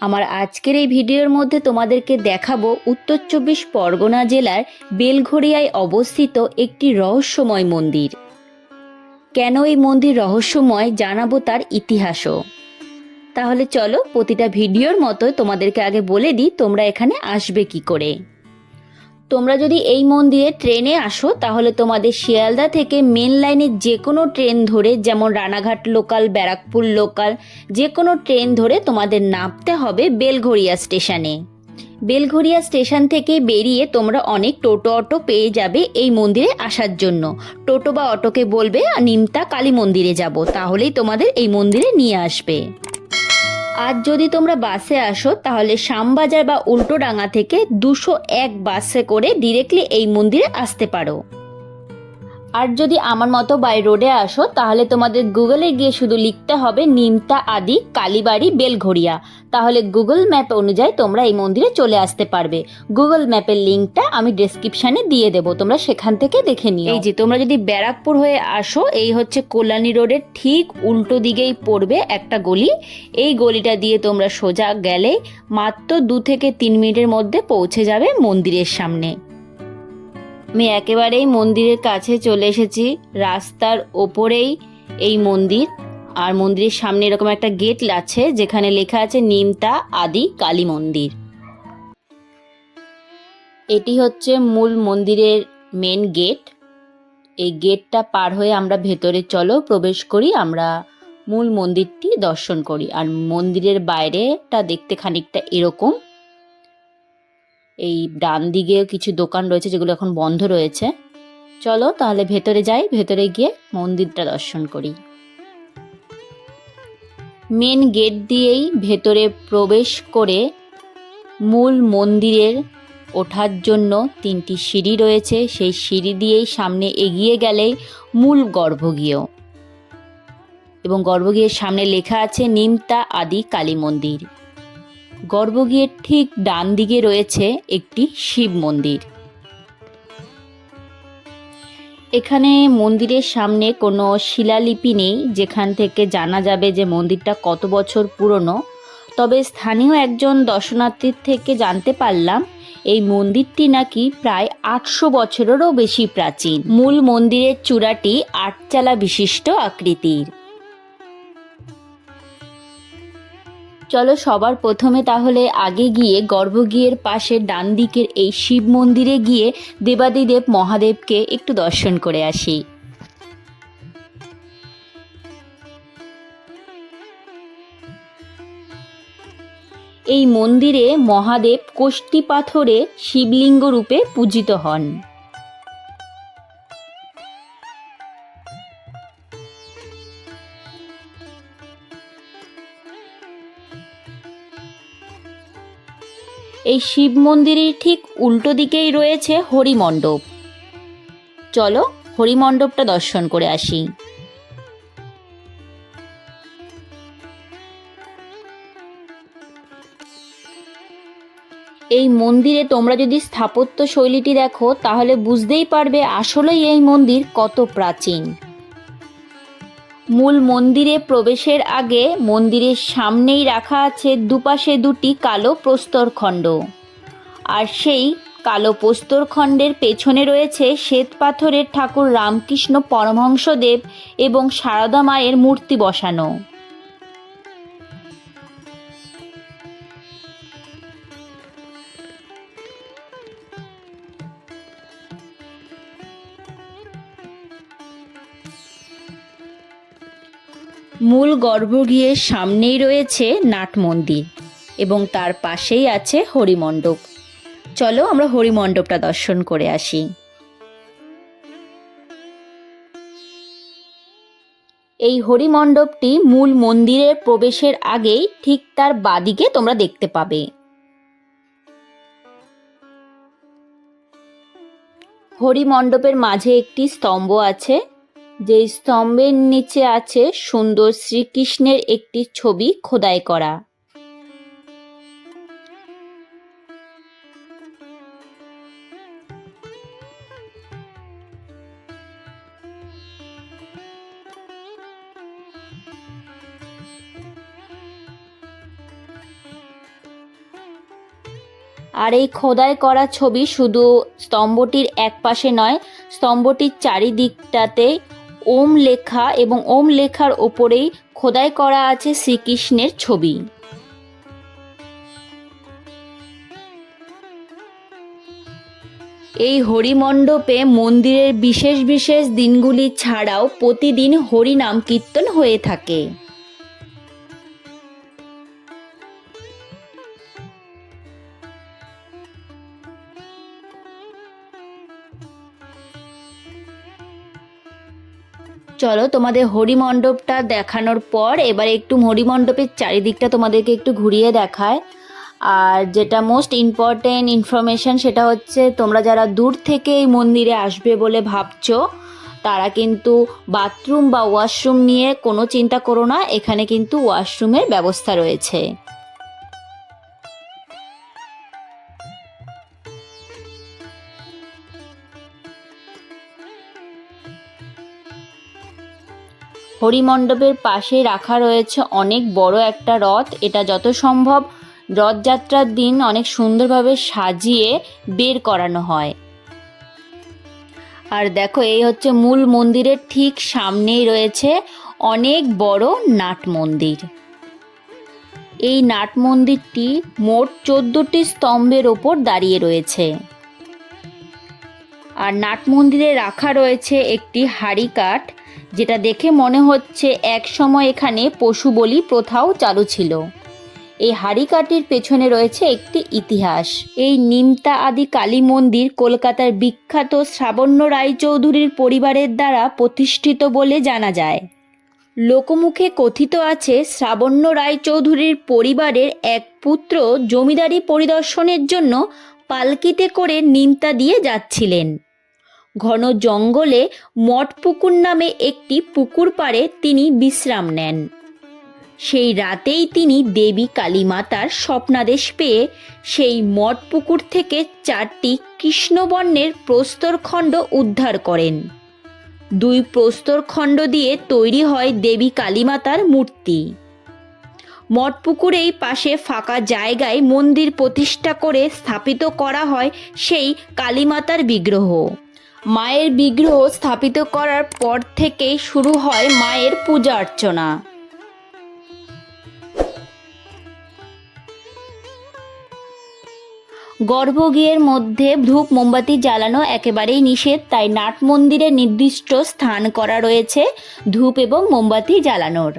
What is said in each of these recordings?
আমার আজকের এই ভিডিওর মধ্যে তোমাদেরকে দেখাবো উত্তর চব্বিশ পরগনা জেলার বেলঘড়িয়ায় অবস্থিত একটি রহস্যময় মন্দির। কেন এই মন্দির রহস্যময় জানাব তার ইতিহাসও। তাহলে চলো প্রতিটা ভিডিওর মতো তোমাদেরকে আগে বলে দিই তোমরা এখানে আসবে কি করে। তোমরা যদি এই মন্দিরে ট্রেনে আসো, তাহলে তোমাদের শিয়ালদা থেকে মেন লাইনের যে কোনো ট্রেন ধরে, যেমন রানাঘাট লোকাল, ব্যারাকপুর লোকাল, যে কোনো ট্রেন ধরে তোমাদের নামতে হবে বেলঘড়িয়া স্টেশনে। বেলঘড়িয়া স্টেশন থেকে বেরিয়ে তোমরা অনেক টোটো অটো পেয়ে যাবে এই মন্দিরে আসার জন্য। টোটো বা অটোকে বলবে, নিমতা কালী মন্দিরে যাব। তাহলেই তোমাদের এই মন্দিরে নিয়ে আসবে। আর যদি তোমরা বাসে আসো, তাহলে শ্যামবাজার বা উল্টোডাঙ্গা থেকে দুশো এক বাসে করে ডিরেক্টলি এই মন্দিরে আসতে পারো। আর যদি আমার মতো বাই রোডে আসো, তাহলে তোমাদের গুগলে গিয়ে শুধু লিখতে হবে নিমতা আদি কালীবাড়ি বেলঘড়িয়া। তাহলে গুগল ম্যাপ অনুযায়ী তোমরা এই মন্দিরে চলে আসতে পারবে। গুগল ম্যাপের লিঙ্কটা আমি ডেসক্রিপশানে দিয়ে দেবো। তোমরা সেখান থেকে দেখে নিও। এই যে, তোমরা যদি ব্যারাকপুর হয়ে আসো, এই হচ্ছে কল্যাণী রোডের ঠিক উল্টো দিকেই পড়বে একটা গলি। এই গলিটা দিয়ে তোমরা সোজা গেলে মাত্র দু থেকে তিন মিনিটের মধ্যে পৌঁছে যাবে মন্দিরের সামনে। আমি একেবারেই মন্দিরের কাছে চলে এসেছি। রাস্তার ওপরেই এই মন্দির। আর মন্দিরের সামনে এরকম একটা গেট আছে, যেখানে লেখা আছে নিমতা আদি কালী মন্দির। এটি হচ্ছে মূল মন্দিরের মেন গেট এই গেটটা পার হয়ে আমরা ভেতরে চলো, প্রবেশ করি, আমরা মূল মন্দিরটি দর্শন করি। আর মন্দিরের বাইরেটা দেখতে খানিকটা এরকম। এই ডান দিকেও কিছু দোকান রয়েছে যেগুলো এখন বন্ধ রয়েছে। চলো তাহলে ভেতরে যাই, ভেতরে গিয়ে মন্দিরটা দর্শন করি। মেন গেট দিয়েই ভেতরে প্রবেশ করে মূল মন্দিরের ওঠার জন্য তিনটি সিঁড়ি রয়েছে। সেই সিঁড়ি দিয়েই সামনে এগিয়ে গেলেই মূল গর্ভগৃহ। এবং গর্ভগৃহের সামনে লেখা আছে, নিমতা আদি কালী মন্দির। গর্ভগৃহের ঠিক ডান দিকে রয়েছে একটি শিব মন্দির। এখানে মন্দিরের সামনে কোনো শিলালিপি নেই, যেখান থেকে জানা যাবে যে মন্দিরটা কত বছর পুরনো। তবে স্থানীয় একজন দর্শনার্থীর থেকে জানতে পারলাম, এই মন্দিরটি নাকি প্রায় আটশো বছরেরও বেশি প্রাচীন। মূল মন্দিরের চূড়াটি আটচালা বিশিষ্ট আকৃতির। চলো সবার প্রথমে তাহলে আগে গিয়ে গর্ভগৃহের পাশে ডান দিকের এই শিব মন্দিরে গিয়ে দেবাদিদেব মহাদেবকে একটু দর্শন করে আসি। এই মন্দিরে মহাদেব কোষ্ঠী পাথরে শিবলিঙ্গ রূপে পূজিত হন। এই শিব মন্দিরের ঠিক উল্টো দিকেই রয়েছে হরিমণ্ডপ। চলো হরিমণ্ডপটা দর্শন করে আসি। এই মন্দিরে তোমরা যদি স্থাপত্য শৈলীটি দেখো, তাহলে বুঝতেই পারবে আসলেই এই মন্দির কত প্রাচীন। মূল মন্দিরে প্রবেশের আগে মন্দিরের সামনেই রাখা আছে দুপাশে দুটি কালো প্রস্তরখণ্ড আর সেই কালো প্রস্তরখণ্ডের পেছনে রয়েছে শ্বেত পাথরের ঠাকুর রামকৃষ্ণ পরমহংসদেব এবং সারদা মায়ের মূর্তি বসানো। মূল গর্ভগৃহের সামনেই রয়েছে নাট মন্দির এবং তার পাশেই আছে হরিমণ্ডপ। চলো আমরা হরিমণ্ডপটা দর্শন করে আসি। এই হরিমণ্ডপটি মূল মন্দিরের প্রবেশের আগেই ঠিক তার বাদিকে তোমরা দেখতে পাবে। হরিমণ্ডপের মাঝে একটি স্তম্ভ আছে। যে স্তম্ভের নিচে আছে সুন্দর শ্রীকৃষ্ণের একটি ছবি খোদাই করা। আর এই খোদাই করা ছবি শুধু স্তম্ভটির এক পাশে নয়, স্তম্ভটির চারিদিকটাতে ওম লেখা এবং ওম লেখার ওপরেই খোদাই করা আছে শ্রীকৃষ্ণের ছবি। এই হরিমণ্ডপে মন্দিরের বিশেষ বিশেষ দিনগুলি ছাড়াও প্রতিদিন হরিনাম কীর্তন হয়ে থাকে। চলো তোমাদের হরিমণ্ডপটা দেখানোর পর এবার একটু হরিমণ্ডপের চারিদিকটা তোমাদেরকে একটু ঘুরিয়ে দেখায়। আর যেটা মোস্ট ইম্পর্টেন্ট ইনফরমেশন সেটা হচ্ছে তোমরা যারা দূর থেকে এই মন্দিরে আসবে বলে ভাবছ, তারা কিন্তু বাথরুম বা ওয়াশরুম নিয়ে কোনো চিন্তা করো না, এখানে কিন্তু ওয়াশরুমের ব্যবস্থা রয়েছে। হরিমণ্ডপের পাশে রাখা রয়েছে অনেক বড় একটা রথ। এটা যত সম্ভব রথযাত্রার দিন অনেক সুন্দরভাবে সাজিয়ে বের করানো হয়। আর দেখো, এই হচ্ছে মূল মন্দিরের ঠিক সামনেই রয়েছে অনেক বড় নাট মন্দির। এই নাট মন্দিরটি মোট চোদ্দটি স্তম্ভের ওপর দাঁড়িয়ে রয়েছে। আর নাট মন্দিরে রাখা রয়েছে একটি হাড়ি কাঠ। যেটা দেখে মনে হচ্ছে এক সময় এখানে পশু বলি প্রথাও চালু ছিল। এই হাড়িকাটির পেছনে রয়েছে একটি ইতিহাস। এই নিমতা আদি কালী মন্দির কলকাতার বিখ্যাত শ্রাবণ্য রায়চৌধুরীর পরিবারের দ্বারা প্রতিষ্ঠিত বলে জানা যায়। লোকমুখে কথিত আছে শ্রাবণ্য রায়চৌধুরীর পরিবারের এক পুত্র জমিদারি পরিদর্শনের জন্য পালকিতে করে নিমতা দিয়ে যাচ্ছিলেন। ঘন জঙ্গলে মঠপুকুর নামে একটি পুকুর পাড়ে তিনি বিশ্রাম নেন। সেই রাতেই তিনি দেবী কালীমাতার স্বপ্নাদেশ পেয়ে সেই মঠ পুকুর থেকে চারটি কৃষ্ণবর্ণের প্রস্তরখণ্ড উদ্ধার করেন। দুই প্রস্তরখণ্ড দিয়ে তৈরি হয় দেবী কালীমাতার মূর্তি। মঠ পুকুরেই পাশে ফাঁকা জায়গায় মন্দির প্রতিষ্ঠা করে স্থাপিত করা হয় সেই কালীমাতার বিগ্রহ। মায়ের বিগ্রহ স্থাপিত করার পর থেকেই শুরু হয় মায়ের পূজা অর্চনা। গর্ভগৃহের মধ্যে ধূপ মোমবাতি জ্বালানো একেবারেই নিষেধ, তাই নাট মন্দিরে নির্দিষ্ট স্থান করা রয়েছে ধূপ এবং মোমবাতি জ্বালানোর।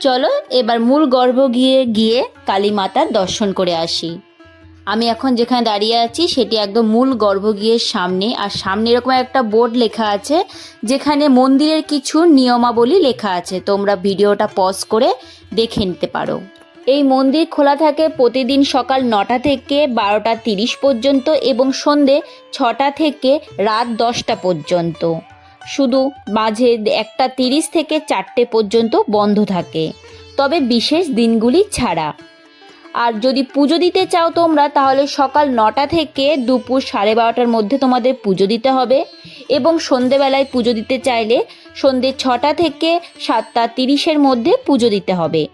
চলো এবার মূল গর্ভগৃহে গিয়ে কালী মাতার দর্শন করে আসি। আমি এখন যেখানে দাঁড়িয়ে আছি, সেটি একদম মূল গর্ভগৃহের সামনে। আর সামনে এরকম একটা বোর্ড লেখা আছে, যেখানে মন্দিরের কিছু নিয়মাবলী লেখা আছে। তোমরা ভিডিওটা পজ করে দেখে নিতে পারো। এই মন্দির খোলা থাকে প্রতিদিন সকাল নটা থেকে বারোটা তিরিশ পর্যন্ত এবং সন্ধে ছটা থেকে রাত দশটা পর্যন্ত। শুধু মাঝে একটা তিরিশ থেকে চারটে পর্যন্ত বন্ধ থাকে। তবে বিশেষ দিনগুলি ছাড়া। আর যদি পুজো দিতে চাও তোমরা, তাহলে সকাল নটা থেকে দুপুর সাড়ে বারোটার মধ্যে তোমাদের পুজো দিতে হবে। এবং সন্ধেবেলায় পুজো দিতে চাইলে সন্ধে ছটা থেকে সাতটা তিরিশের মধ্যে পুজো দিতে হবে।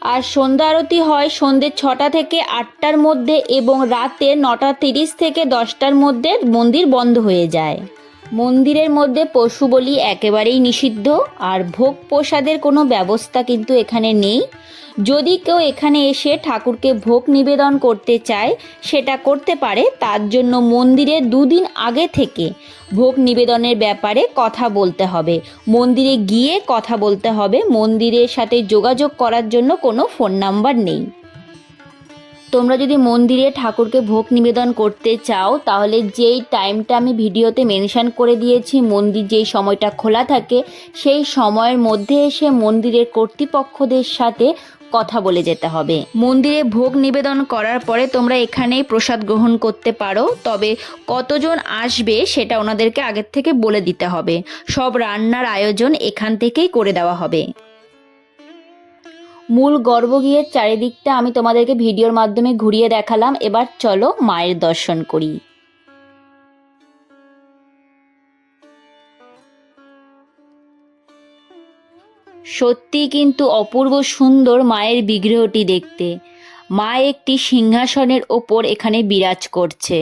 আর সন্ধ্যা আরতি হয় সন্ধ্যে ছটা থেকে আটটার মধ্যে এবং রাতে নটা তিরিশ থেকে দশটার মধ্যে মন্দির বন্ধ হয়ে যায়। মন্দিরের মধ্যে পশু বলি একেবারেই নিষিদ্ধ, আর ভোগ প্রসাদের কোনো ব্যবস্থা কিন্তু এখানে নেই। যদি কেউ এখানে এসে ঠাকুরকে ভোগ নিবেদন করতে চায়, সেটা করতে পারে, তার জন্য মন্দিরে দুদিন আগে থেকে ভোগ নিবেদনের ব্যাপারে কথা বলতে হবে। মন্দিরে গিয়ে কথা বলতে হবে, মন্দিরের সাথে যোগাযোগ করার জন্য কোনো ফোন নাম্বার নেই। তোমরা যদি মন্দিরে ঠাকুরকে ভোগ নিবেদন করতে চাও, তাহলে যেই টাইমটা আমি ভিডিওতে মেনশন করে দিয়েছি, মন্দির যেই সময়টা খোলা থাকে, সেই সময়ের মধ্যে এসে মন্দিরের কর্তৃপক্ষদের সাথে কথা বলে যেতে হবে। মন্দিরে ভোগ নিবেদন করার পরে তোমরা এখানেই প্রসাদ গ্রহণ করতে পারো, তবে কতজন আসবে সেটা ওনাদেরকে আগের থেকে বলে দিতে হবে। সব রান্নার আয়োজন এখান থেকেই করে দেওয়া হবে। মূল গর্ভগৃহের চারিদিকটা আমি তোমাদেরকে ভিডিওর মাধ্যমে ঘুরিয়ে দেখালাম। এবার চলো মায়ের দর্শন করি। সত্যি কিন্তু অপূর্ব সুন্দর মায়ের বিগ্রহটি দেখতে। মা একটি সিংহাসনের ওপর এখানে বিরাজ করছে।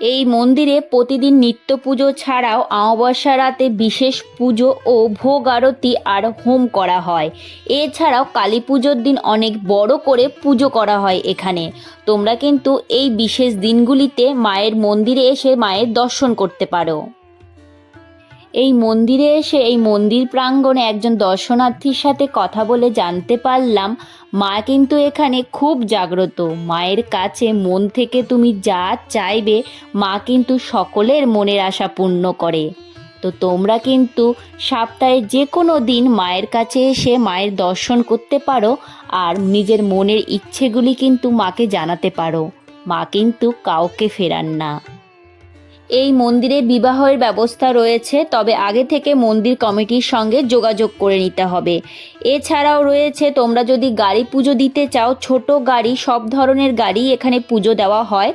এই মন্দিরে প্রতিদিন নিত্য পুজো ছাড়াও অমাবস্যা রাতে বিশেষ পুজো ও ভোগ আরতি আর হোম করা হয়। এছাড়াও কালী পুজোর দিন অনেক বড় করে পুজো করা হয় এখানে। তোমরা কিন্তু এই বিশেষ দিনগুলিতে মায়ের মন্দিরে এসে মায়ের দর্শন করতে পারো। এই মন্দিরে এসে এই মন্দির প্রাঙ্গণে একজন দর্শনার্থীর সাথে কথা বলে জানতে পারলাম, মা কিন্তু এখানে খুব জাগ্রত। মায়ের কাছে মন থেকে তুমি যা চাইবে, মা কিন্তু সকলের মনের আশা পূর্ণ করে। তো তোমরা কিন্তু সপ্তাহে যে কোনো দিন মায়ের কাছে এসে মায়ের দর্শন করতে পারো আর নিজের মনের ইচ্ছেগুলি কিন্তু মাকে জানাতে পারো। মা কিন্তু কাউকে ফেরান না। এই মন্দিরে বিবাহের ব্যবস্থা রয়েছে, তবে আগে থেকে মন্দির কমিটির সঙ্গে যোগাযোগ করে নিতে হবে। এছাড়াও রয়েছে, তোমরা যদি গাড়ি পুজো দিতে চাও, ছোট গাড়ি, সব ধরনের গাড়ি এখানে পুজো দেওয়া হয়।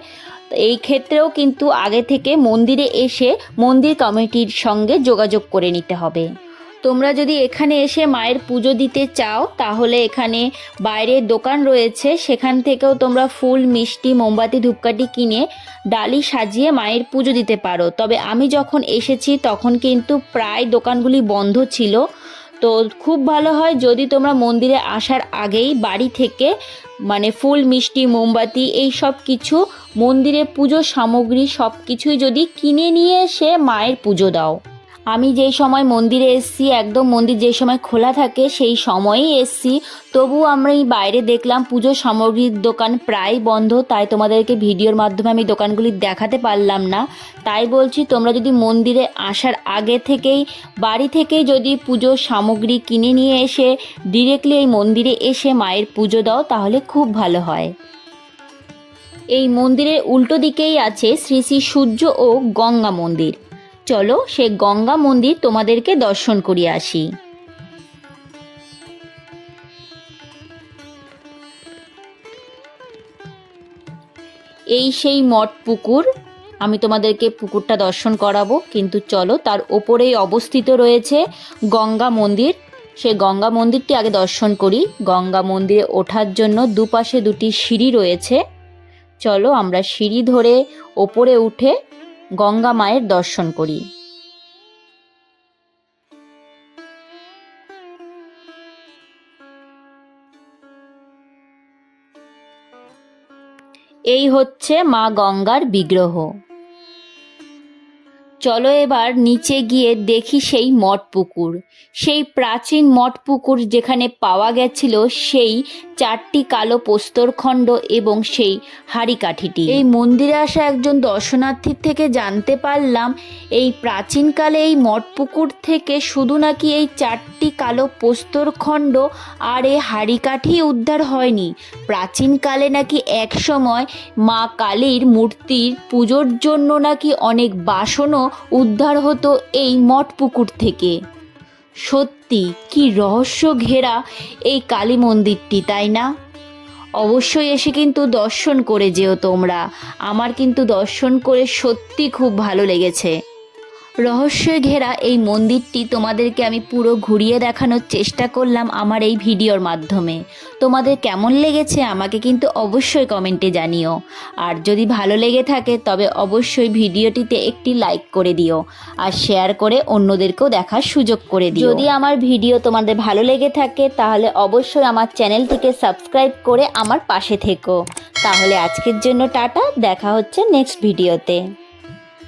এই ক্ষেত্রেও কিন্তু আগে থেকে মন্দিরে এসে মন্দির কমিটির সঙ্গে যোগাযোগ করে নিতে হবে। তোমরা যদি এখানে এসে মায়ের পুজো দিতে চাও, তাহলে এখানে বাইরের দোকান রয়েছে। সেখান থেকেও তোমরা ফুল, মিষ্টি, মোমবাতি, ধূপকাঠি কিনে ডালি সাজিয়ে মায়ের পুজো দিতে পারো। তবে আমি যখন এসেছি, তখন কিন্তু প্রায় দোকানগুলি বন্ধ ছিল। তো খুব ভালো হয় যদি তোমরা মন্দিরে আসার আগেই বাড়ি থেকে মানে ফুল, মিষ্টি, মোমবাতি, এই সব কিছু, মন্দিরে পুজো সামগ্রী সব কিছুই যদি কিনে নিয়ে এসে মায়ের পুজো দাও। আমি যেই সময় মন্দিরে এসছি, একদম মন্দির যেই সময় খোলা থাকে সেই সময়ই এসছি। তবু আমরা এই বাইরে দেখলাম পুজো সামগ্রীর দোকান প্রায় বন্ধ, তাই তোমাদেরকে ভিডিওর মাধ্যমে আমি দোকানগুলি দেখাতে পারলাম না। তাই বলছি, তোমরা যদি মন্দিরে আসার আগে থেকেই, বাড়ি থেকেই যদি পুজো সামগ্রী কিনে নিয়ে এসে ডিরেক্টলি এই মন্দিরে এসে মায়ের পুজো দাও, তাহলে খুব ভালো হয়। এই মন্দিরের উল্টো দিকেই আছে শ্রী শ্রী সূর্য ও গঙ্গা মন্দির। চলো সে গঙ্গা মন্দির তোমাদেরকে দর্শন করিয়ে আসি। এই সেই মঠ পুকুর, আমি তোমাদেরকে পুকুরটা দর্শন করাবো, কিন্তু চলো তার ওপরেই অবস্থিত রয়েছে গঙ্গা মন্দির। সে গঙ্গা মন্দিরটি আগে দর্শন করি। গঙ্গা মন্দিরে ওঠার জন্য দুপাশে দুটি সিঁড়ি রয়েছে। চলো আমরা সিঁড়ি ধরে ওপরে উঠে গঙ্গা মায়ের দর্শন করি। এই হচ্ছে মা গঙ্গার বিগ্রহ। চলো এবার নিচে গিয়ে দেখি সেই মঠ পুকুর। সেই প্রাচীন মঠ পুকুর যেখানে পাওয়া গেছিল সেই চারটি কালো প্রস্তরখণ্ড এবং সেই হাড়ি কাঠিটি এই মন্দিরে আসা একজন দর্শনার্থীর থেকে জানতে পারলাম, এই প্রাচীনকালে এই মঠ পুকুর থেকে শুধু নাকি এই চারটি কালো প্রস্তরখণ্ড আর এই হাড়ি কাঠি উদ্ধার হয়নি। প্রাচীনকালে নাকি এক সময় মা কালীর মূর্তির পুজোর জন্য নাকি অনেক বাসনও উদ্ধার হতো এই মঠ পুকুর থেকে। সত্যি কি রহস্য ঘেরা এই কালী মন্দিরটি, তাই না? অবশ্যই এসে কিন্তু দর্শন করে যেও তোমরা। আমার কিন্তু দর্শন করে সত্যি খুব ভালো লেগেছে। রহস্যে ঘেরা এই মন্দিরটি তোমাদেরকে আমি পুরো ঘুরিয়ে দেখানোর চেষ্টা করলাম আমার এই ভিডিওর মাধ্যমে। তোমাদের কেমন লেগেছে আমাকে কিন্তু অবশ্যই কমেন্টে জানিও। আর যদি ভালো লেগে থাকে, তবে অবশ্যই ভিডিওটিতে একটি লাইক করে দিও আর শেয়ার করে অন্যদেরকেও দেখার সুযোগ করে দিও। যদি আমার ভিডিও তোমাদের ভালো লেগে থাকে, তাহলে অবশ্যই আমার চ্যানেলটিকে সাবস্ক্রাইব করে আমার পাশে থেকো। তাহলে আজকের জন্য টাটা, দেখা হচ্ছে নেক্সট ভিডিওতে।